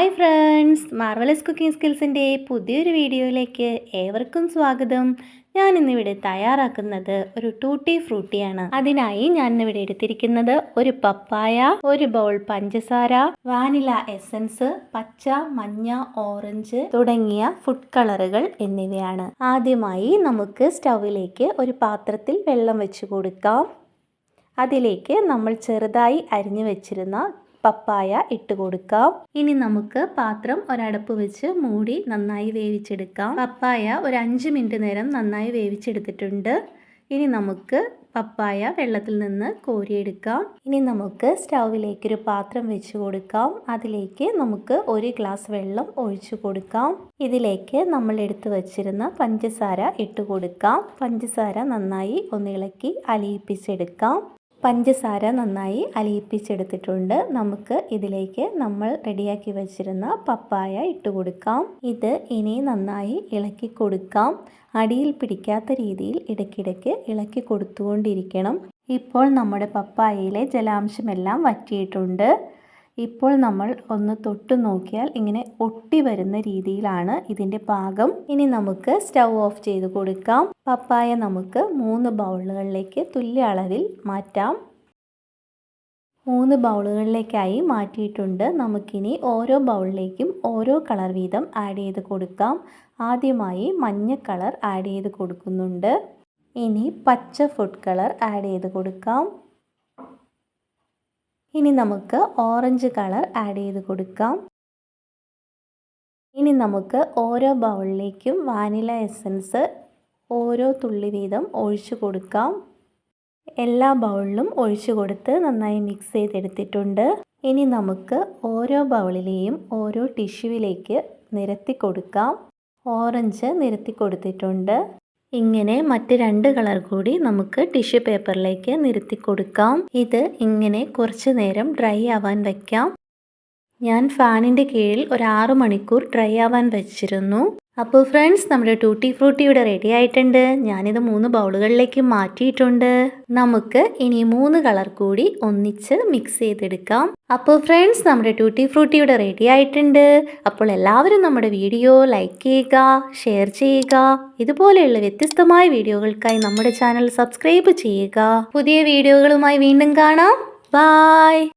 Hi friends marvellous cooking സ്കിൽസിന്റെ പുതിയൊരു വീഡിയോയിലേക്ക് ഏവർക്കും സ്വാഗതം. ഞാൻ ഇന്നിവിടെ തയ്യാറാക്കുന്നത് ഒരു ടൂട്ടി ഫ്രൂട്ടിയാണ്. അതിനായി ഞാൻ ഇന്നിവിടെ എടുത്തിരിക്കുന്നത് ഒരു പപ്പായ ഒരു ബൗൾ പഞ്ചസാര വാനില എസൻസ് പച്ച മഞ്ഞ ഓറഞ്ച് തുടങ്ങിയ ഫുഡ് കളറുകൾ എന്നിവയാണ്. ആദ്യമായി നമുക്ക് സ്റ്റൗവിലേക്ക് ഒരു പാത്രത്തിൽ വെള്ളം വെച്ച് കൊടുക്കാം. അതിലേക്ക് നമ്മൾ ചെറുതായി അരിഞ്ഞു വെച്ചിരുന്ന പപ്പായ ഇട്ട് കൊടുക്കാം. ഇനി നമുക്ക് പാത്രം ഒരടപ്പ് വെച്ച് മൂടി നന്നായി വേവിച്ചെടുക്കാം. പപ്പായ ഒരു അഞ്ച് മിനിറ്റ് നേരം നന്നായി വേവിച്ചെടുത്തിട്ടുണ്ട്. ഇനി നമുക്ക് പപ്പായ വെള്ളത്തിൽ നിന്ന് കോരിയെടുക്കാം. ഇനി നമുക്ക് സ്റ്റൗവിലേക്ക് ഒരു പാത്രം വെച്ച് കൊടുക്കാം. അതിലേക്ക് നമുക്ക് ഒരു ഗ്ലാസ് വെള്ളം ഒഴിച്ചു കൊടുക്കാം. ഇതിലേക്ക് നമ്മൾ എടുത്തു വച്ചിരുന്ന പഞ്ചസാര ഇട്ട് കൊടുക്കാം. പഞ്ചസാര നന്നായി ഒന്നിളക്കി അലിയിപ്പിച്ചെടുക്കാം. പഞ്ചസാര നന്നായി അലിയിപ്പിച്ചെടുത്തിട്ടുണ്ട്. നമുക്ക് ഇതിലേക്ക് നമ്മൾ റെഡിയാക്കി വെച്ചിരുന്ന പപ്പായ ഇട്ട് കൊടുക്കാം. ഇത് ഇനി നന്നായി ഇളക്കി കൊടുക്കാം. അടിയിൽ പിടിക്കാത്ത രീതിയിൽ ഇടയ്ക്കിടയ്ക്ക് ഇളക്കി കൊടുത്തുകൊണ്ടിരിക്കണം. ഇപ്പോൾ നമ്മുടെ പപ്പായയിലെ ജലാംശമെല്ലാം വറ്റിയിട്ടുണ്ട്. ഇപ്പോൾ നമ്മൾ ഒന്ന് തൊട്ട് നോക്കിയാൽ ഇങ്ങനെ ഒട്ടി വരുന്ന രീതിയിലാണ് ഇതിന്റെ പാകം. ഇനി നമുക്ക് സ്റ്റൗ ഓഫ് ചെയ്ത് കൊടുക്കാം. പപ്പായ നമുക്ക് മൂന്ന് ബൗളുകളിലേക്ക് തുല്യ അളവിൽ മാറ്റാം. മൂന്ന് ബൗളുകളിലേക്കായി മാറ്റിയിട്ടുണ്ട്. നമുക്കിനി ഓരോ ബൗളിലേക്കും ഓരോ കളർ വീതം ആഡ് ചെയ്ത് കൊടുക്കാം. ആദ്യമായി മഞ്ഞ കളർ ആഡ് ചെയ്ത് കൊടുക്കുന്നുണ്ട്. ഇനി പച്ച ഫുഡ് കളർ ആഡ് ചെയ്ത് കൊടുക്കാം. ഇനി നമുക്ക് ഓറഞ്ച് കളർ ആഡ് ചെയ്ത് കൊടുക്കാം. ഇനി നമുക്ക് ഓരോ ബൗളിലേക്കും വാനില എസൻസ് ഓരോ തുള്ളി വീതം ഒഴിച്ചു കൊടുക്കാം. എല്ലാ ബൗളിലും ഒഴിച്ചു കൊടുത്ത് നന്നായി മിക്സ് ചെയ്തെടുത്തിട്ടുണ്ട്. ഇനി നമുക്ക് ഓരോ ബൗളിലെയും ഓരോ ടിഷ്യൂവിലേക്ക് നിരത്തി കൊടുക്കാം. ഓറഞ്ച് നിരത്തി കൊടുത്തിട്ടുണ്ട്. ഇങ്ങനെ മറ്റ് രണ്ട് കളർ കൂടി നമുക്ക് ടിഷ്യൂ പേപ്പറിലേക്ക് നിരത്തി കൊടുക്കാം. ഇത് ഇങ്ങനെ കുറച്ച് നേരം ഡ്രൈ ആവാൻ വയ്ക്കാം ഞാൻ ഫാനിന്റെ കീഴിൽ ഒരു ആറു മണിക്കൂർ ഡ്രൈ ആവാൻ വെച്ചിരുന്നു. അപ്പോൾ ഫ്രണ്ട്സ് നമ്മുടെ ടൂട്ടി ഫ്രൂട്ടി ഇവിടെ റെഡി ആയിട്ടുണ്ട്. ഞാനിത് മൂന്ന് ബൗളുകളിലേക്ക് മാറ്റിയിട്ടുണ്ട്. നമുക്ക് ഇനി മൂന്ന് കളർ കൂടി ഒന്നിച്ച് മിക്സ് ചെയ്തെടുക്കാം. അപ്പോൾ ഫ്രണ്ട്സ് നമ്മുടെ ടൂട്ടി ഫ്രൂട്ടി ഇവിടെ റെഡി ആയിട്ടുണ്ട്. അപ്പോൾ എല്ലാവരും നമ്മുടെ വീഡിയോ ലൈക്ക് ചെയ്യുക ഷെയർ ചെയ്യുക. ഇതുപോലെയുള്ള വ്യത്യസ്തമായ വീഡിയോകൾക്കായി നമ്മുടെ ചാനൽ സബ്സ്ക്രൈബ് ചെയ്യുക. പുതിയ വീഡിയോകളുമായി വീണ്ടും കാണാം. ബായ്